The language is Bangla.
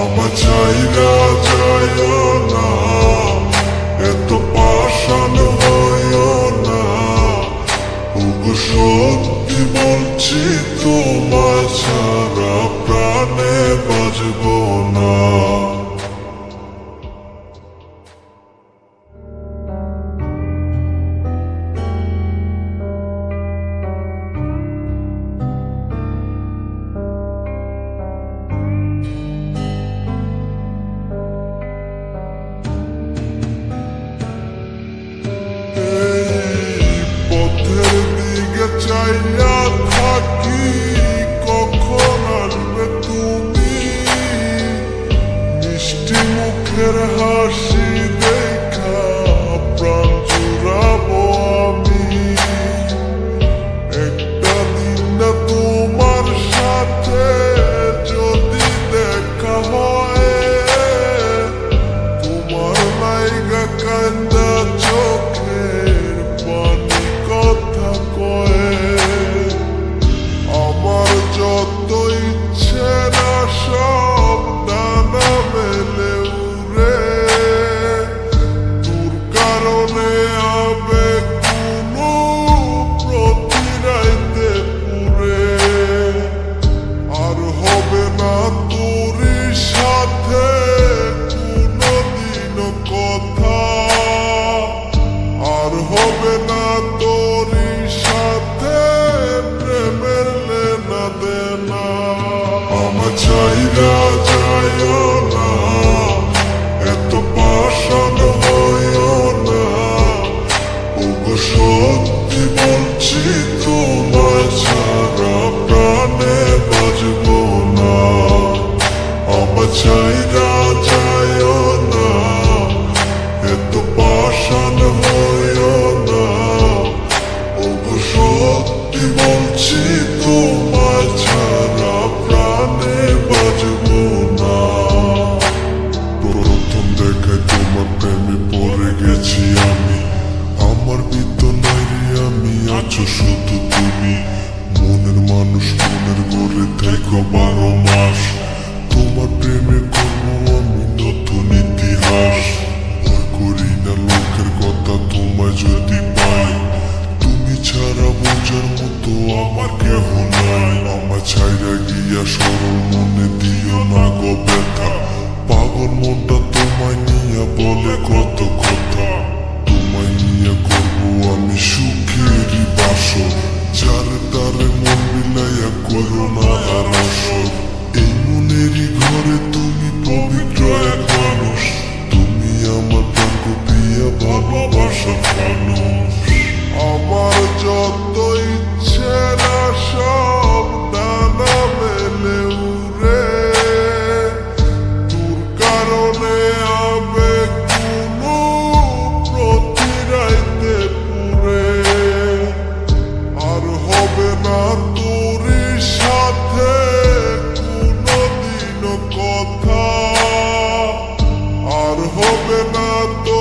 আমার চাইরা যায় না, এত পাষাণ হয় না। ওগো সত্যি বলছি, তোমার ছাড়া প্রাণে বাজব না। I know চাইরা যায় না না সত্যি বলছি প্রাণে প্রথম গেছি আমি আমার আমি আছো শুধু তুমি মনের মানুষ মনের গড়ে থেকো বারো আমার কেহ নাই আমার ছাইরা গিয়া সরল মনে দিও না গো ব্যথা। পাগল মনটা তোমায় নিয়ে বলে কত কথা। তোমায় নিয়ে করব আমি সুখেরই তারে মন মিলাইয়া করো না আর আসর। এই মনেরই ঘরে তুমি পবিত্র এক মানুষ। তুমি আমার প্রাণ দিয়া ভালোবাসার মানুষ। আমার যত না তোর সাথে কোনদিন কথা আর হবে না তোর